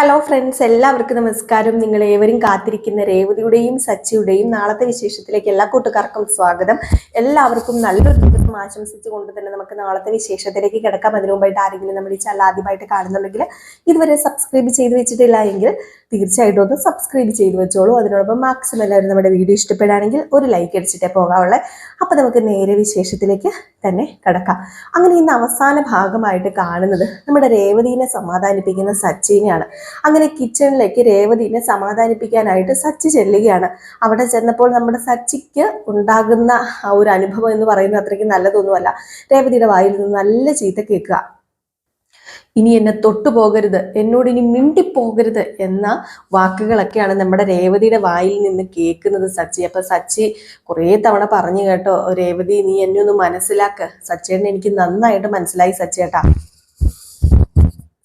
Hello friends എല്ലാവർക്കും നമസ്കാരം. നിങ്ങൾ ഏവരും കാത്തിരിക്കുന്ന രേവതിയുടെയും സച്ചിയുടെയും നാളത്തെ വിശേഷത്തിലേക്ക് എല്ലാ കൂട്ടുകാർക്കും സ്വാഗതം. എല്ലാവർക്കും നല്ലൊരു ദിവസം ആശംസിച്ചുകൊണ്ട് തന്നെ നമുക്ക് നാളത്തെ വിശേഷത്തിലേക്ക് കിടക്കാം. അതിനു മുമ്പായിട്ട് ആരെങ്കിലും നമ്മുടെ ഈ ചാനൽ ആദ്യമായിട്ട് കാണുന്നുണ്ടെങ്കിൽ ഇതുവരെ സബ്സ്ക്രൈബ് ചെയ്ത് വെച്ചിട്ടില്ല എങ്കിൽ തീർച്ചയായിട്ടും ഒന്ന് സബ്സ്ക്രൈബ് ചെയ്ത് വെച്ചോളൂ. അതിനോടൊപ്പം മാക്സിമം എല്ലാവരും നമ്മുടെ വീഡിയോ ഇഷ്ടപ്പെടുകയാണെങ്കിൽ ഒരു ലൈക്ക് അടിച്ചിട്ടേ പോകാവുള്ളേ. അപ്പം നമുക്ക് നേരെ വിശേഷത്തിലേക്ക് തന്നെ കിടക്കാം. അങ്ങനെ ഇന്ന് അവസാന ഭാഗമായിട്ട് കാണുന്നത് നമ്മുടെ രേവതിനെ സമാധാനിപ്പിക്കുന്ന സച്ചിനെയാണ്. അങ്ങനെ കിച്ചണിലേക്ക് രേവതിനെ സമാധാനിപ്പിക്കാനായിട്ട് സച്ചി ചെല്ലുകയാണ്. അവിടെ ചെന്നപ്പോൾ നമ്മുടെ സച്ചിക്ക് ഉണ്ടാകുന്ന ആ ഒരു അനുഭവം എന്ന് പറയുന്നത് അത്രയ്ക്ക് നല്ലതൊന്നുമല്ല. രേവതിയുടെ വായിൽ നിന്ന് നല്ല ചീത്ത കേൾക്കുക. ഇനി എന്നെ തൊട്ടു പോകരുത് എന്നോട് ഇനി മിണ്ടിപ്പോകരുത് എന്ന വാക്കുകളൊക്കെയാണ് നമ്മുടെ രേവതിയുടെ വായിൽ നിന്ന് കേൾക്കുന്നത് സച്ചി. അപ്പൊ സച്ചി കുറേ തവണ പറഞ്ഞു കേട്ടോ രേവതി നീ എന്നെ ഒന്ന് മനസ്സിലാക്ക്. സച്ചേട്ടനെ എനിക്ക് നന്നായിട്ട് മനസ്സിലായി സച്ചേട്ടാ.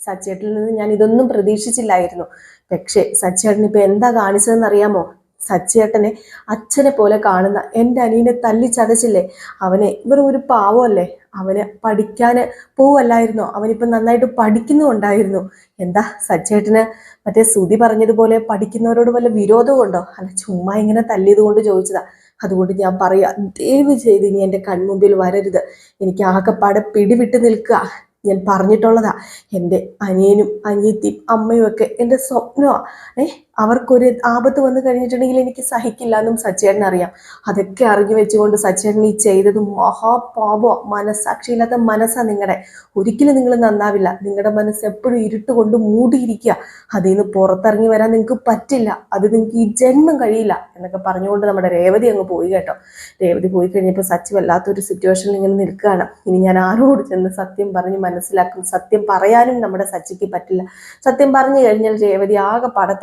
സച്ചേട്ടിൽ നിന്ന് ഞാൻ ഇതൊന്നും പ്രതീക്ഷിച്ചില്ലായിരുന്നു. പക്ഷേ സച്ചേട്ടൻ ഇപ്പൊ എന്താ കാണിച്ചതെന്ന് അറിയാമോ? സച്ചേട്ടനെ അച്ഛനെ പോലെ കാണുന്ന എന്റെ അനിയനെ തല്ലിച്ചതച്ചില്ലേ അവനെ ഇവർ ഒരു പാവമല്ലേ? അവന് പഠിക്കാൻ പോവല്ലായിരുന്നോ? അവനിപ്പം നന്നായിട്ട് പഠിക്കുന്നുണ്ടായിരുന്നു എന്താ സച്ചേട്ടന് മറ്റേ സുതി പറഞ്ഞതുപോലെ പഠിക്കുന്നവരോട് വല്ല വിരോധമുണ്ടോ അല്ല ചുമ്മാ ഇങ്ങനെ തല്ലിയത് കൊണ്ട് ചോദിച്ചതാ. അതുകൊണ്ട് ഞാൻ പറയാ ദയവ് ചെയ്ത് ഇനി എന്റെ കൺമുമ്പിൽ വരരുത്. എനിക്ക് ആകെപ്പാടെ പിടിവിട്ട് നിൽക്കുക. ഞാൻ പറഞ്ഞിട്ടുള്ളതാ. എന്റെ അനിയനും അനിയത്തിയും അമ്മയും ഒക്കെ എന്റെ സ്വപ്നമാണ് ഏ? അവർക്കൊരു ആപത്ത് വന്നു കഴിഞ്ഞിട്ടുണ്ടെങ്കിൽ എനിക്ക് സഹിക്കില്ല എന്നും സച്ചേട്ടൻ അറിയാം. അതൊക്കെ അറിഞ്ഞു വെച്ചുകൊണ്ട് സച്ചേട്ടൻ ഈ ചെയ്തത് മഹാപാപോ മനസ്സാക്ഷിയില്ലാത്ത മനസ്സാണ് നിങ്ങളുടെ ഒരിക്കലും നിങ്ങൾ നന്നാവില്ല. നിങ്ങളുടെ മനസ്സ് എപ്പോഴും ഇരുട്ട് കൊണ്ട് മൂടിയിരിക്കുക. അതിൽ നിന്ന് പുറത്തിറങ്ങി വരാൻ നിങ്ങൾക്ക് പറ്റില്ല. അത് നിങ്ങൾക്ക് ഈ ജന്മം കഴിയില്ല എന്നൊക്കെ പറഞ്ഞുകൊണ്ട് നമ്മുടെ രേവതി അങ്ങ് പോയി കേട്ടോ. രേവതി പോയി കഴിഞ്ഞപ്പോൾ സച്ചി വല്ലാത്തൊരു സിറ്റുവേഷനിൽ ഇങ്ങനെ നിൽക്കുകയാണ്. ഇനി ഞാൻ ആരോട് ചെന്ന് സത്യം പറഞ്ഞ് മനസ്സിലാക്കും? സത്യം പറയാനും നമ്മുടെ സച്ചിക്ക് പറ്റില്ല. സത്യം പറഞ്ഞു കഴിഞ്ഞാൽ രേവതി ആകെ പാടെ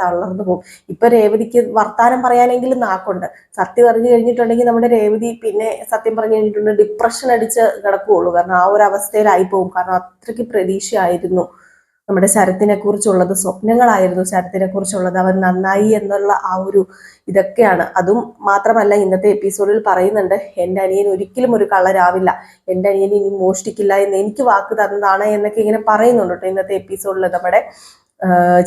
പോകും. ഇപ്പൊ രേവതിക്ക് വർത്താനം പറയാനെങ്കിലും നാക്കുണ്ട്. സത്യം പറഞ്ഞു കഴിഞ്ഞിട്ടുണ്ടെങ്കിൽ നമ്മുടെ രേവതി പിന്നെ സത്യം പറഞ്ഞു കഴിഞ്ഞിട്ടുണ്ട് ഡിപ്രഷൻ അടിച്ച് കിടക്കുകയുള്ളൂ കാരണം ആ ഒരു അവസ്ഥയിലായി പോകും. കാരണം അത്രയ്ക്ക് പ്രതീക്ഷയായിരുന്നു നമ്മുടെ ശരത്തിനെ കുറിച്ചുള്ളത് സ്വപ്നങ്ങളായിരുന്നു ശരത്തിനെ കുറിച്ചുള്ളത് അവൻ നന്നായി എന്നുള്ള ആ ഒരു ഇതൊക്കെയാണ്. അതും മാത്രമല്ല ഇന്നത്തെ എപ്പിസോഡിൽ പറയുന്നുണ്ട് എന്റെ അനിയൻ ഒരിക്കലും ഒരു കള്ളരാവില്ല. എന്റെ അനിയൻ ഇനി മോഷ്ടിക്കില്ല എന്ന് എനിക്ക് വാക്ക് തന്നതാണ് എന്നൊക്കെ ഇങ്ങനെ പറയുന്നുണ്ട് കേട്ടോ ഇന്നത്തെ എപ്പിസോഡിൽ നമ്മുടെ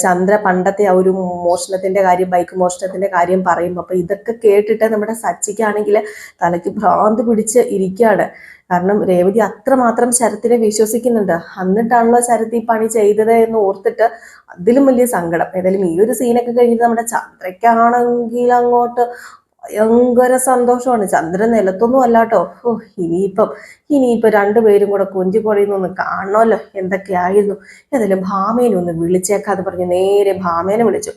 ചന്ദ്ര പണ്ടത്തെ ആ ഒരു മോഷണത്തിന്റെ കാര്യം ബൈക്ക് മോഷണത്തിന്റെ കാര്യം പറയും അപ്പൊ ഇതൊക്കെ കേട്ടിട്ട് നമ്മുടെ സച്ചിക്കാണെങ്കിൽ തലയ്ക്ക് ഭ്രാന്ത് പിടിച്ച് ഇരിക്കുകയാണ് കാരണം രേവതി അത്രമാത്രം ശരത്തിനെ വിശ്വസിക്കുന്നുണ്ട്. എന്നിട്ടാണല്ലോ ശരത് ഈ പണി ചെയ്തത് എന്ന് ഓർത്തിട്ട് അതിലും വലിയ സങ്കടം. ഏതായാലും ഈ ഒരു സീനൊക്കെ കഴിഞ്ഞിട്ട് നമ്മുടെ ചന്ദ്രയ്ക്കാണെങ്കിൽ അങ്ങോട്ട് ഭയങ്കര സന്തോഷമാണ്. ചന്ദ്രൻ നിലത്തൊന്നും അല്ലാട്ടോ ഓ ഇനിയിപ്പം ഇനിയിപ്പം രണ്ടുപേരും കൂടെ കൊഞ്ചിക്കൊടയുന്നൊന്ന് കാണണമല്ലോ. എന്തൊക്കെയായിരുന്നു? ഏതായാലും ഭാമേനെ ഒന്ന് വിളിച്ചേക്കാതെ പറഞ്ഞ് നേരെ ഭാമേനെ വിളിച്ചു.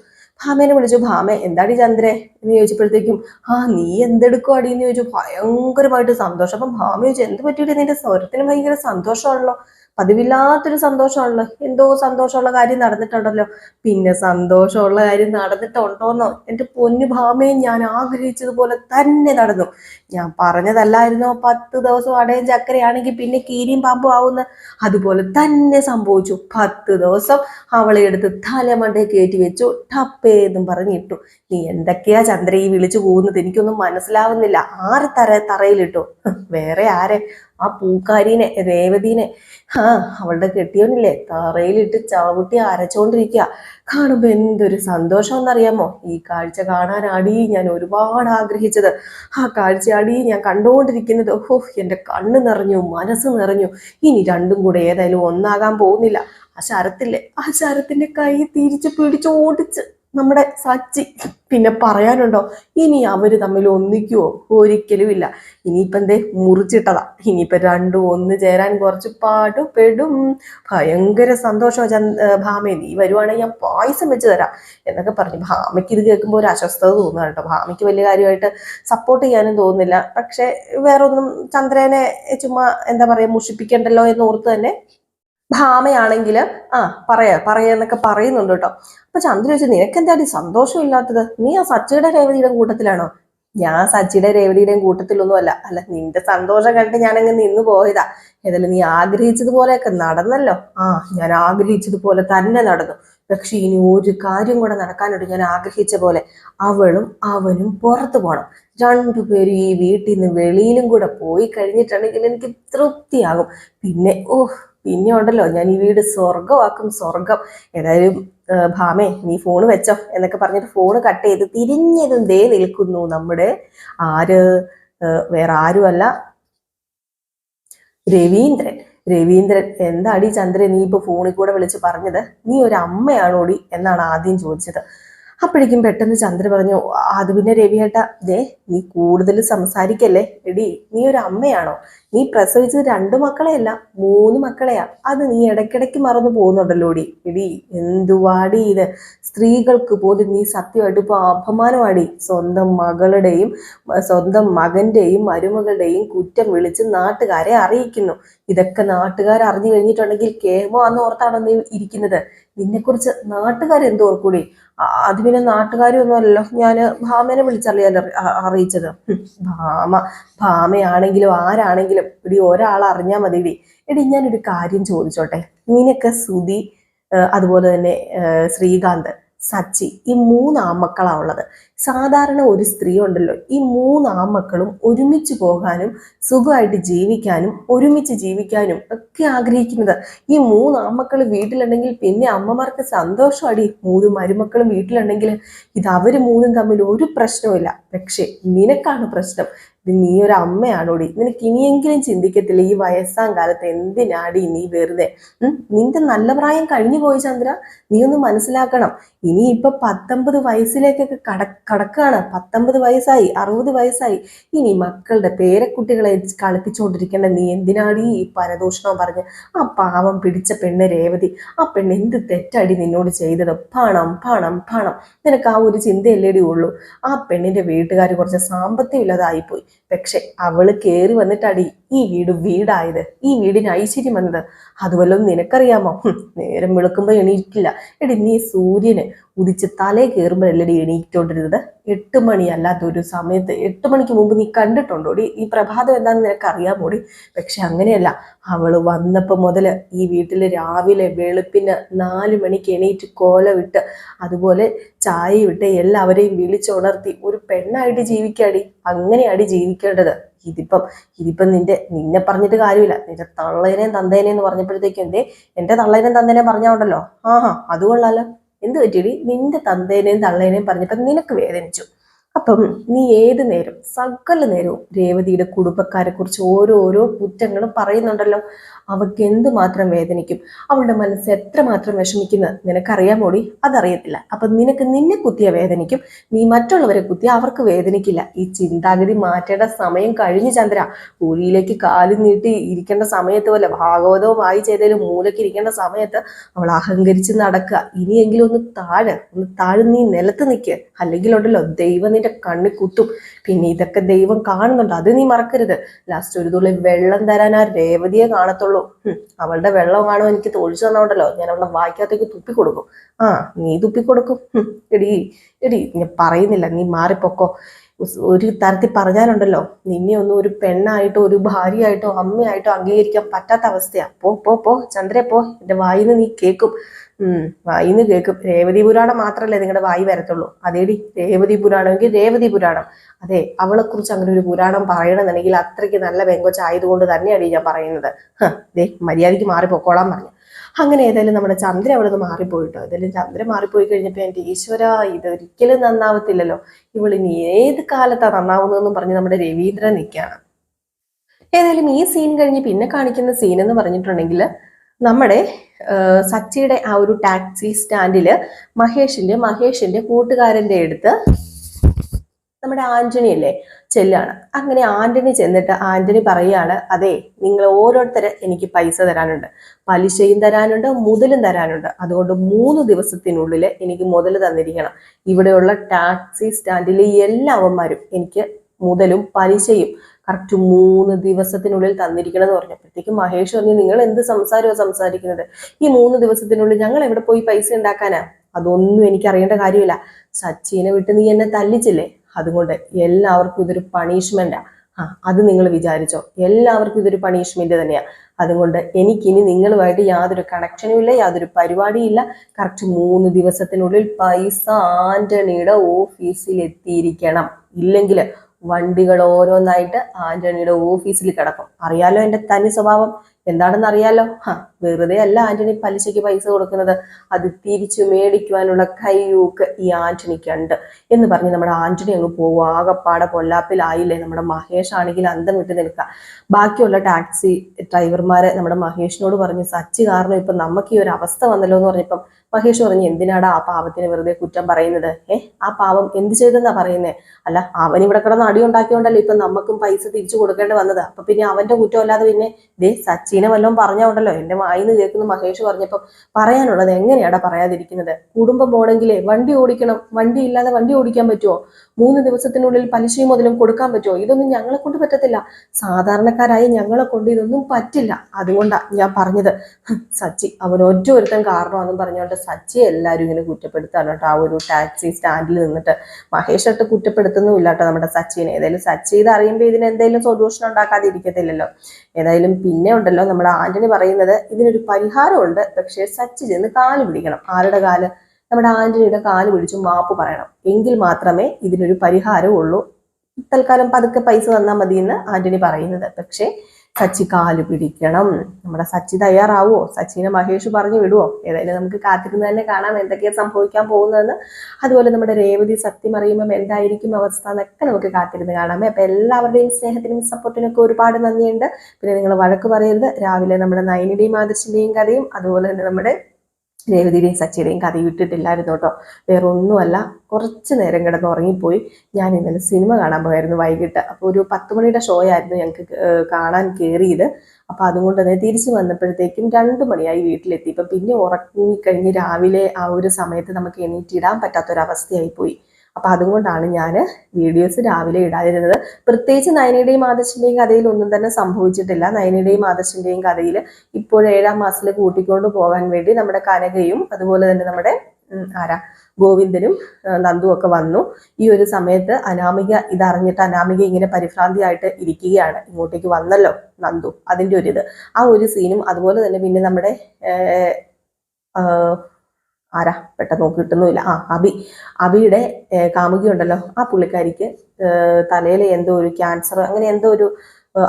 ഭാമേനെ വിളിച്ചു ഭാമ എന്താടി ചന്ദ്രേ? എന്ന് ചോദിച്ചപ്പോഴത്തേക്കും ആ നീ എന്തെടുക്കുവാടി? എന്ന് ചോദിച്ചു. ഭയങ്കരമായിട്ട് സന്തോഷം. അപ്പം ഭാമ ചോദിച്ചു എന്ത് പറ്റിയിട്ട് നിന്റെ സ്വരത്തിന് ഭയങ്കര സന്തോഷമാണല്ലോ. പതിവില്ലാത്തൊരു സന്തോഷമാണല്ലോ. എന്തോ സന്തോഷമുള്ള കാര്യം നടന്നിട്ടുണ്ടല്ലോ. പിന്നെ സന്തോഷമുള്ള കാര്യം നടന്നിട്ടുണ്ടോന്നോ? എന്റെ പൊന്നു ഭാമയും ഞാൻ ആഗ്രഹിച്ചതുപോലെ തന്നെ നടന്നു. ഞാൻ പറഞ്ഞതല്ലായിരുന്നോ? പത്ത് ദിവസം അടയും ചക്കരയാണെങ്കിൽ പിന്നെ കീരിയും പാമ്പും ആവുന്ന അതുപോലെ തന്നെ സംഭവിച്ചു. പത്ത് ദിവസം അവളെ എടുത്ത് തലമണ്ടേ കയറ്റി വെച്ചു. ടപ്പേന്നും പറഞ്ഞിട്ടു. നീ എന്തൊക്കെയാ ചന്ദ്ര ഈ വിളിച്ചു പോകുന്നത് എനിക്കൊന്നും മനസ്സിലാവുന്നില്ല. ആറ് തറ തറയിലിട്ടു. വേറെ ആരെ? ആ പൂക്കാരീനെ രേവതീനെ. ആ അവളുടെ കെട്ടിയോനില്ലേ തറയിലിട്ട് ചവിട്ടി അരച്ചോണ്ടിരിക്കുക കാണുമ്പോ എന്തൊരു സന്തോഷമെന്നറിയാമോ ഈ കാഴ്ച കാണാനാടി ഞാൻ ഒരുപാട് ആഗ്രഹിച്ചത് ആ കാഴ്ച അടി ഞാൻ കണ്ടുകൊണ്ടിരിക്കുന്നത് ഓഹ് എന്റെ കണ്ണ് നിറഞ്ഞു മനസ്സ് നിറഞ്ഞു. ഇനി രണ്ടും കൂടെ ഏതായാലും ഒന്നാകാൻ പോകുന്നില്ല. ആ ശരത്തില്ലേ? ആ ശരത്തിന്റെ കൈ തിരിച്ച് പിടിച്ച് ഓടിച്ച് നമ്മുടെ സച്ചി പിന്നെ പറയാനുണ്ടോ? ഇനി അവർ തമ്മിൽ ഒന്നിക്കുവോ? ഒരിക്കലും ഇല്ല ഇനിയിപ്പം എന്തേ മുറിച്ചിട്ടതാ. ഇനിയിപ്പം രണ്ടും ഒന്ന് ചേരാൻ കുറച്ച് പാടുപെടും. ഭയങ്കര സന്തോഷമാണ് ചന്ദ് ഭാമ. നീ വരുവാണെങ്കിൽ ഞാൻ പായസം വെച്ച് തരാം എന്നൊക്കെ പറഞ്ഞു. ഭാമയ്ക്ക് ഇത് കേൾക്കുമ്പോൾ ഒരു അസ്വസ്ഥത തോന്നുന്നു കേട്ടോ. ഭാമയ്ക്ക് വലിയ കാര്യമായിട്ട് സപ്പോർട്ട് ചെയ്യാനും തോന്നുന്നില്ല. പക്ഷെ വേറൊന്നും ചന്ദ്രനെ ചുമ്മാ എന്താ പറയാ മുഷിപ്പിക്കണ്ടല്ലോ എന്ന് ഓർത്ത് തന്നെ ഭാമയാണെങ്കിൽ ആ പറയാ പറയാന്നൊക്കെ പറയുന്നുണ്ട് കേട്ടോ. അപ്പൊ ചന്ദ്ര ചോദിച്ചു നിനക്ക് എന്താടി സന്തോഷമില്ലാത്തത്? നീ ആ സച്ചിയുടെ രേവതിയുടെ കൂട്ടത്തിലാണോ? ഞാൻ സച്ചിയുടെ രേവതിയുടെയും കൂട്ടത്തിലൊന്നുമല്ല. അല്ല നിന്റെ സന്തോഷം കണ്ടിട്ട് ഞാനങ്ങ് നിന്ന് പോയതാ. ഏതായാലും നീ ആഗ്രഹിച്ചതുപോലെയൊക്കെ നടന്നല്ലോ. ആ ഞാൻ ആഗ്രഹിച്ചതുപോലെ തന്നെ നടന്നു. പക്ഷെ ഇനി ഒരു കാര്യം കൂടെ നടക്കാനുണ്ട് ഞാൻ ആഗ്രഹിച്ച പോലെ. അവളും അവനും പുറത്തു പോകണം രണ്ടുപേരും ഈ വീട്ടിൽ നിന്ന് വെളിയിലും കൂടെ പോയി കഴിഞ്ഞിട്ടുണ്ടെങ്കിൽ എനിക്ക് തൃപ്തിയാകും. പിന്നെ ഓ പിന്നെ ഉണ്ടല്ലോ ഞാൻ ഈ വീട് സ്വർഗമാക്കും സ്വർഗം ഏതായാലും ഭാമേ നീ ഫോൺ വെച്ചോ എന്നൊക്കെ പറഞ്ഞിട്ട് ഫോൺ കട്ട് ചെയ്ത് തിരിഞ്ഞതും ദേ നിൽക്കുന്നു നമ്മുടെ ആര് വേറെ ആരുമല്ല. രവീന്ദ്രൻ രവീന്ദ്രൻ എന്താടി ചന്ദ്രൻ നീ ഇപ്പൊ ഫോണിൽ കൂടെ വിളിച്ച് പറഞ്ഞത്? നീ ഒരു അമ്മയാണോടി എന്നാണ് ആദ്യം ചോദിച്ചത്. അപ്പോഴേക്കും പെട്ടെന്ന് ചന്ദ്ര പറഞ്ഞു "ആ, അത് പിന്നെ രവിയേട്ട ദേ നീ കൂടുതൽ സംസാരിക്കല്ലേ? എടി നീ ഒരു അമ്മയാണോ? നീ പ്രസവിച്ചത് രണ്ട് മക്കളെയല്ല മൂന്ന് മക്കളെയാ. അത് നീ ഇടയ്ക്കിടയ്ക്ക് മറന്നു പോകുന്നുണ്ടല്ലോടി എടി. എന്തുവാടി ഇത്? സ്ത്രീകൾക്ക് പോലും നീ സത്യമായിട്ട് ഇപ്പൊ അപമാനമാടി. സ്വന്തം മകളുടെയും സ്വന്തം മകന്റെയും മരുമകളുടെയും കുറ്റം വിളിച്ച് നാട്ടുകാരെ അറിയിക്കുന്നു. ഇതൊക്കെ നാട്ടുകാർ അറിഞ്ഞു കഴിഞ്ഞിട്ടുണ്ടെങ്കിൽ കേമോ അന്ന് ഓർത്താണോ നീ ഇരിക്കുന്നത്? നിന്നെക്കുറിച്ച് നാട്ടുകാർ എന്തോർക്കൂടി അത് പിന്നെ നാട്ടുകാരൊന്നുമല്ലല്ലോ ഞാൻ ഭാമേനെ വിളിച്ചറിയാൻ അറിയിച്ചത്. ഭാമ ഭാമയാണെങ്കിലും ആരാണെങ്കിലും ഇടി ഒരാൾ അറിഞ്ഞാൽ മതി ഇടി എടി ഞാനൊരു കാര്യം ചോദിച്ചോട്ടെ. നിനക്ക് സുധി അതുപോലെ തന്നെ ശ്രീകാന്ത് സച്ചി ഈ മൂന്ന് ആമക്കളാ ഉള്ളത്. സാധാരണ ഒരു സ്ത്രീ ഉണ്ടല്ലോ. ഈ മൂന്ന് ആമക്കളും ഒരുമിച്ച് പോകാനും സുഖമായിട്ട് ജീവിക്കാനും ഒരുമിച്ച് ജീവിക്കാനും ഒക്കെ ആഗ്രഹിക്കുന്നത്. ഈ മൂന്ന് ആമക്കൾ വീട്ടിലുണ്ടെങ്കിൽ പിന്നെ അമ്മമാർക്ക് സന്തോഷമാടി. മൂന്ന് മരുമക്കളും വീട്ടിലുണ്ടെങ്കിൽ ഇത് അവർ മൂന്നും തമ്മിൽ ഒരു പ്രശ്നവുമില്ല. പക്ഷേ നിനക്കാണ് പ്രശ്നം. നീ ഒരു അമ്മയാണോടി? നിനക്ക് ഇനിയെങ്കിലും ചിന്തിക്കത്തില്ല? ഈ വയസ്സാം കാലത്ത് എന്തിനാടി നീ വെറുതെ? നിന്റെ നല്ല പ്രായം കഴിഞ്ഞു പോയി ചന്ദ്ര. നീ ഒന്ന് മനസ്സിലാക്കണം. ഇനി ഇപ്പൊ പത്തൊമ്പത് വയസ്സിലേക്കൊക്കെ കട കടക്കാണ്. പത്തൊമ്പത് വയസ്സായി അറുപത് വയസ്സായി. ഇനി മക്കളുടെ പേരക്കുട്ടികളെ കളിപ്പിച്ചുകൊണ്ടിരിക്കേണ്ട നീ എന്തിനാടി ഈ പരദൂഷണം പറഞ്ഞ്? ആ പാവം പിടിച്ച പെണ്ണ് രേവതി ആ പെണ്ണ് എന്ത് തെറ്റടി നിന്നോട് ചെയ്തത്? പണം പണം പണം. നിനക്ക് ആ ഒരു ചിന്തയല്ലേടി ഉള്ളൂ. ആ പെണ്ണിന്റെ വീട്ടുകാർ കുറച്ച് സാമ്പത്തികം ഇല്ലാതായിപ്പോയി. പക്ഷെ അവൾ കയറി വന്നിട്ടടി ഈ വീട് വീടായത് ഈ വീടിന് ഐശ്വര്യം വന്നത്. അതുവല്ലതും നിനക്കറിയാമോ? നേരം വിളക്കുമ്പോൾ എണീറ്റില്ല. എടി നീ സൂര്യന് ഉദിച്ച് തലേ കയറുമ്പോഴല്ലടി എണീറ്റോണ്ടിരുന്നത്? എട്ട് മണി അല്ലാത്ത ഒരു സമയത്ത് എട്ട് മണിക്ക് മുമ്പ് നീ കണ്ടിട്ടുണ്ടോടി ഈ പ്രഭാതം എന്താണെന്ന് നിനക്ക് അറിയാമോടി പക്ഷെ അങ്ങനെയല്ല. അവൾ വന്നപ്പോൾ മുതൽ ഈ വീട്ടിൽ രാവിലെ വെളുപ്പിന് നാല് മണിക്ക് എണീറ്റ് കോല വിട്ട് അതുപോലെ ചായ വിട്ട് എല്ലാവരെയും വിളിച്ചുണർത്തി ഒരു പെണ്ണായിട്ട് ജീവിക്കാടി. അങ്ങനെയാടി ജീവിക്കേണ്ടത്. ഇതിപ്പം ഇതിപ്പം നിന്റെ നിന്നെ പറഞ്ഞിട്ട് കാര്യമില്ല. നിന്റെ തള്ളേനേയും തന്തേനേയും എന്ന് പറഞ്ഞപ്പോഴത്തേക്കും എന്തേ? എന്റെ തള്ളേനേയും തന്തേനേയും പറഞ്ഞോണ്ടല്ലോ ആഹാ അത് കൊള്ളാലോ. എന്ത് പറ്റിയടി? നിന്റെ തന്തേനേയും തള്ളേനേയും പറഞ്ഞപ്പോ നിനക്ക് വേദനിച്ചു. അപ്പം നീ ഏത് നേരം സകല നേരവും രേവതിയുടെ കുടുംബക്കാരെ കുറിച്ച് ഓരോരോ കുറ്റങ്ങളും പറയുന്നുണ്ടല്ലോ. അവൾക്ക് എന്തുമാത്രം വേദനിക്കും? അവളുടെ മനസ്സ് എത്രമാത്രം വിഷമിക്കുന്നത് നിനക്കറിയാമോടി? അതറിയത്തില്ല. അപ്പൊ നിനക്ക് നിന്നെ കുത്തിയ വേദനിക്കും നീ മറ്റുള്ളവരെ കുത്തിയ അവർക്ക് വേദനിക്കില്ല. ഈ ചിന്താഗതി മാറ്റേണ്ട സമയം കഴിഞ്ഞു ചന്ദ്ര. കൂലിയിലേക്ക് കാലും നീട്ടി ഇരിക്കേണ്ട സമയത്ത് പോലെ ഭാഗവതവും വായി ചെയ്തതിലും മൂലക്ക് ഇരിക്കേണ്ട സമയത്ത് അവൾ അഹങ്കരിച്ച് നടക്കുക. ഇനിയെങ്കിലും ഒന്ന് താഴെ ഒന്ന് താഴെ നീ നിലത്ത് നിൽക്കുക അല്ലെങ്കിൽ ഉണ്ടല്ലോ ദൈവം നിന്റെ കണ്ണി കുത്തും. പിന്നെ ഇതൊക്കെ ദൈവം കാണുന്നുണ്ട്. അത് നീ മറക്കരുത്. ലാസ്റ്റ് ഒരു തുള്ളി വെള്ളം തരാൻ ആ രേവതിയെ കാണത്തുള്ളൂ. അവളുടെ വെള്ളം കാണുമ്പോൾ എനിക്ക് തൊഴിച്ചു തന്നോണ്ടല്ലോ. ഞാൻ അവളുടെ വായിക്കകത്തേക്ക് തുപ്പി കൊടുക്കും ആ നീ തുപ്പി കൊടുക്കും എടീ എടി ഞാൻ പറയുന്നില്ല. നീ മാറിപ്പൊക്കോ. ഒരു തരത്തിൽ പറഞ്ഞാലുണ്ടല്ലോ നിന്നെ ഒന്നും ഒരു പെണ്ണായിട്ടോ ഒരു ഭാര്യയായിട്ടോ അമ്മയായിട്ടോ അംഗീകരിക്കാൻ പറ്റാത്ത അവസ്ഥയാണ് പോ പോ പോ ചന്ദ്രെ പോ. എന്റെ വായിന്ന് നീ കേൾക്കും. വായിന്ന് കേൾക്കും. രേവതി പുരാണം മാത്രമല്ലേ നിങ്ങളുടെ വായി വരത്തുള്ളൂ. അതേടി രേവതി പുരാണമെങ്കിൽ രേവതി പുരാണം. അതെ അവളെ കുറിച്ച് അങ്ങനെ ഒരു പുരാണം പറയണമെന്നുണ്ടെങ്കിൽ അത്രയ്ക്ക് നല്ല പെങ്കൊച്ചായതുകൊണ്ട് തന്നെയാണ് ഞാൻ പറയുന്നത്. ദേ മര്യാദയ്ക്ക് മാറി പൊക്കോളാൻ പറഞ്ഞു. അങ്ങനെ ഏതായാലും നമ്മുടെ ചന്ദ്ര അവിടെ നിന്ന് മാറിപ്പോയിട്ടോ? ഏതായാലും ചന്ദ്ര മാറിപ്പോയി കഴിഞ്ഞപ്പോൾ എന്റെ ഈശ്വര ഇതൊരിക്കലും നന്നാവത്തില്ലല്ലോ. ഇവളിനി ഏത് കാലത്താണ് നന്നാവുന്നതെന്നും പറഞ്ഞ് നമ്മുടെ രവീന്ദ്രൻ നിൽക്കുകയാണ് ഏതായാലും ഈ സീൻ കഴിഞ്ഞ് പിന്നെ കാണിക്കുന്ന സീൻ എന്ന് പറഞ്ഞിട്ടുണ്ടെങ്കിൽ നമ്മുടെ സച്ചിയുടെ ആ ഒരു ടാക്സി സ്റ്റാൻഡിൽ മഹേഷിന്റെ മഹേഷിന്റെ കൂട്ടുകാരന്റെ അടുത്ത് നമ്മുടെ ആന്റണി അല്ലേ? ചെല്ലാണ്. അങ്ങനെ ആന്റണി ചെന്നിട്ട് ആന്റണി പറയാണ് അതെ നിങ്ങൾ ഓരോരുത്തരെ എനിക്ക് പൈസ തരാനുണ്ട്. പലിശയും തരാനുണ്ട് മുതലും തരാനുണ്ട്. അതുകൊണ്ട് മൂന്ന് ദിവസത്തിനുള്ളിൽ എനിക്ക് മുതൽ തന്നിരിക്കണം. ഇവിടെയുള്ള ടാക്സി സ്റ്റാൻഡിലെ എല്ലാവന്മാരും എനിക്ക് മുതലും പലിശയും കറക്റ്റ് മൂന്ന് ദിവസത്തിനുള്ളിൽ തന്നിരിക്കണം എന്ന് പറഞ്ഞപ്പോഴത്തേക്കും മഹേഷ് പറഞ്ഞു നിങ്ങൾ എന്ത് സംസാരമാണ് സംസാരിക്കുന്നത്? ഈ മൂന്ന് ദിവസത്തിനുള്ളിൽ ഞങ്ങൾ എവിടെ പോയി പൈസ ഉണ്ടാക്കാനാ? അതൊന്നും എനിക്ക് അറിയേണ്ട കാര്യമില്ല. സച്ചിനെ വിട്ട് നീ എന്നെ തല്ലിച്ചില്ലേ? അതുകൊണ്ട് എല്ലാവർക്കും ഇതൊരു പണിഷ്മെന്റാ ആ. അത് നിങ്ങൾ വിചാരിച്ചോ. എല്ലാവർക്കും ഇതൊരു പണിഷ്മെന്റ് തന്നെയാണ് അതുകൊണ്ട് എനിക്കിനി നിങ്ങളുമായിട്ട് യാതൊരു കണക്ഷനും ഇല്ല യാതൊരു പരിപാടിയില്ല കറക്റ്റ് മൂന്ന് ദിവസത്തിനുള്ളിൽ പൈസ ആന്റണിയുടെ ഓഫീസിൽ എത്തിയിരിക്കണം. ഇല്ലെങ്കിൽ വണ്ടികൾ ഓരോന്നായിട്ട് ആന്റണിയുടെ ഓഫീസിൽ കിടക്കും. അറിയാലോ എന്റെ തനി സ്വഭാവം? എന്താണെന്ന് അറിയാലോ? ഹാ വെറുതെ അല്ല ആന്റണി പലിശയ്ക്ക് പൈസ കൊടുക്കുന്നത്. അത് തിരിച്ചു മേടിക്കുവാനുള്ള കയ്യൂക്ക് ഈ ആന്റണിക്കുണ്ട്. എന്ന് പറഞ്ഞ് നമ്മുടെ ആന്റണി അങ്ങ് പോകും ആകപ്പാടെ പൊല്ലാപ്പിലായില്ലേ നമ്മുടെ മഹേഷ് ആണെങ്കിൽ അന്തം വിട്ട് നിൽക്കുക. ബാക്കിയുള്ള ടാക്സി ഡ്രൈവർമാരെ നമ്മുടെ മഹേഷിനോട് പറഞ്ഞ് സച്ചി കാരണം ഇപ്പൊ നമുക്ക് ഈ ഒരു അവസ്ഥ വന്നല്ലോ എന്ന് പറഞ്ഞപ്പം മഹേഷ് പറഞ്ഞു എന്തിനാടാ ആ പാവത്തിന് വെറുതെ കുറ്റം പറയുന്നത്? ഏ ആ പാവം എന്ത് ചെയ്തെന്നാ പറയുന്നേ? അല്ല അവൻ ഇവിടെ കിടന്ന് അടി ഉണ്ടാക്കിയോണ്ടല്ലോ ഇപ്പൊ നമുക്കും പൈസ തിരിച്ചു കൊടുക്കേണ്ടി വന്നത്. അപ്പൊ പിന്നെ അവന്റെ കുറ്റം അല്ലാതെ പിന്നെ ദേ സച്ചിനെ വല്ലതും പറഞ്ഞോണ്ടല്ലോ. എന്റെ വായിന്ന് കേൾക്കുന്ന മഹേഷ് പറഞ്ഞപ്പം പറയാനുള്ളത് എങ്ങനെയാടാ പറയാതിരിക്കുന്നത്? കുടുംബം പോണെങ്കിലേ വണ്ടി ഓടിക്കണം. വണ്ടി ഇല്ലാതെ വണ്ടി ഓടിക്കാൻ പറ്റുമോ മൂന്ന് ദിവസത്തിനുള്ളിൽ പലിശയും മുതലും കൊടുക്കാൻ പറ്റുമോ ഇതൊന്നും ഞങ്ങളെ കൊണ്ട് പറ്റത്തില്ല. സാധാരണക്കാരായ ഞങ്ങളെ കൊണ്ട് ഇതൊന്നും പറ്റില്ല. അതുകൊണ്ടാ ഞാൻ പറഞ്ഞത്. സച്ചി അവൻ ഒറ്റ ഒരുത്തൻ കാരണമെന്നും സച്ചി എല്ലാവരും ഇങ്ങനെ കുറ്റപ്പെടുത്താണ് കേട്ടോ. ആ ഒരു ടാക്സി സ്റ്റാൻഡിൽ നിന്നിട്ട് മഹേഷ് ഒട്ട് കുറ്റപ്പെടുത്തുന്നുമില്ല കേട്ടോ നമ്മുടെ സച്ചിനെ. ഏതായാലും സച്ചി ഇത് അറിയുമ്പോൾ ഇതിന് എന്തെങ്കിലും സൊല്യൂഷൻ ഉണ്ടാക്കാതിരിക്കത്തില്ലല്ലോ. ഏതായാലും പിന്നെ ഉണ്ടല്ലോ നമ്മുടെ ആന്റണി പറയുന്നത് ഇതിനൊരു പരിഹാരമുണ്ട്. പക്ഷേ സച്ചി ചെന്ന് കാൽ പിടിക്കണം. ആരുടെ കാൽ? നമ്മുടെ ആന്റണിയുടെ കാൽ പിടിച്ച് മാപ്പ് പറയണം. എങ്കിൽ മാത്രമേ ഇതിനൊരു പരിഹാരമുള്ളൂ തൽക്കാലം പതുക്കെ പൈസ തന്നാൽ മതി എന്ന് ആന്റണി പറയുന്നത്. പക്ഷേ സച്ചി കാൽ പിടിക്കണം. നമ്മുടെ സച്ചി തയ്യാറാവോ? സച്ചിനെ മഹേഷ് പറഞ്ഞു വിടുവോ? ഏതായാലും നമുക്ക് കാത്തിരുന്ന് തന്നെ കാണാം എന്തൊക്കെയാ സംഭവിക്കാൻ പോകുന്നതെന്ന്. അതുപോലെ നമ്മുടെ രേവതി സത്യം അറിയുമ്പം എന്തായിരിക്കും അവസ്ഥ എന്നൊക്കെ നമുക്ക് കാത്തിരുന്ന് കാണാം. അപ്പൊ എല്ലാവരുടെയും സ്നേഹത്തിനും സപ്പോർട്ടിനും ഒക്കെ ഒരുപാട് നന്ദിയുണ്ട്. പിന്നെ നിങ്ങൾ വഴക്ക് പറയരുത്. രാവിലെ നമ്മുടെ നയനിയുടെയും ആദർശിന്റെയും കഥയും അതുപോലെ തന്നെ നമ്മുടെ രേവതിയുടെയും സച്ചിയുടെയും കഥ വിട്ടിട്ടില്ലായിരുന്നു കേട്ടോ. വേറെ ഒന്നുമല്ല കുറച്ച് നേരം കിടന്ന് ഉറങ്ങിപ്പോയി. ഞാൻ ഇന്നലെ സിനിമ കാണാൻ പോയായിരുന്നു വൈകിട്ട്. അപ്പോൾ ഒരു പത്ത് മണിയുടെ ഷോ ആയിരുന്നു ഞങ്ങൾക്ക് കാണാൻ കയറിയത് അപ്പോൾ അതുകൊണ്ട് തന്നെ തിരിച്ചു വന്നപ്പോഴത്തേക്കും രണ്ട് മണിയായി വീട്ടിലെത്തി. ഇപ്പം പിന്നെ ഉറങ്ങിക്കഴിഞ്ഞ് രാവിലെ ആ ഒരു സമയത്ത് നമുക്ക് എണീറ്റിടാൻ പറ്റാത്തൊരവസ്ഥയായി പോയി അപ്പം അതുകൊണ്ടാണ് ഞാൻ വീഡിയോസ് രാവിലെ ഇടാതിരുന്നത്. പ്രത്യേകിച്ച് നയനയുടെയും ആദർശിന്റെയും കഥയിൽ ഒന്നും തന്നെ സംഭവിച്ചിട്ടില്ല. നയനയുടെയും ആദർശിന്റെയും കഥയിൽ ഇപ്പോൾ ഏഴാം മാസത്തിൽ കൂട്ടിക്കൊണ്ട് പോകാൻ വേണ്ടി നമ്മുടെ കനകയും അതുപോലെ തന്നെ നമ്മുടെ ആരാ ഗോവിന്ദനും നന്ദുവും ഒക്കെ വന്നു. ഈ ഒരു സമയത്ത് അനാമിക ഇതറിഞ്ഞിട്ട് അനാമിക ഇങ്ങനെ പരിഭ്രാന്തിയായിട്ട് ഇരിക്കുകയാണ്. ഇങ്ങോട്ടേക്ക് വന്നല്ലോ നന്ദു. അതിന്റെ ഒരു ഇത് ആ ഒരു സീനും അതുപോലെ തന്നെ പിന്നെ നമ്മുടെ ആരാ? പെട്ടെന്ന് നോക്കി കിട്ടുന്നുമില്ല. ആ അബി. അബിയുടെ കാമുകിയുണ്ടല്ലോ. ആ പുള്ളിക്കാരിക്ക് തലയിൽ എന്തോ ഒരു ക്യാൻസർ അങ്ങനെ എന്തോ ഒരു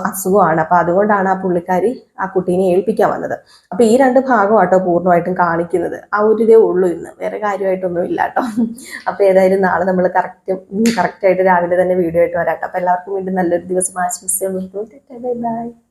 അസുഖമാണ്. അപ്പൊ അതുകൊണ്ടാണ് ആ പുള്ളിക്കാരി ആ കുട്ടീനെ ഏൽപ്പിക്കാൻ വന്നത്. അപ്പൊ ഈ രണ്ട് ഭാഗമാട്ടോ പൂർണമായിട്ടും കാണിക്കുന്നത്. ആ ഒരു ഇതേ ഉള്ളൂ ഇന്ന്. വേറെ കാര്യമായിട്ടൊന്നും ഇല്ല കേട്ടോ അപ്പൊ ഏതായാലും നാളെ നമ്മൾ കറക്റ്റ് ആയിട്ട് രാവിലെ തന്നെ വീഡിയോ ആയിട്ട് വരാട്ടോ അപ്പൊ എല്ലാവർക്കും വീണ്ടും നല്ലൊരു ദിവസം ആശംസിച്ചു ബൈ ബൈ.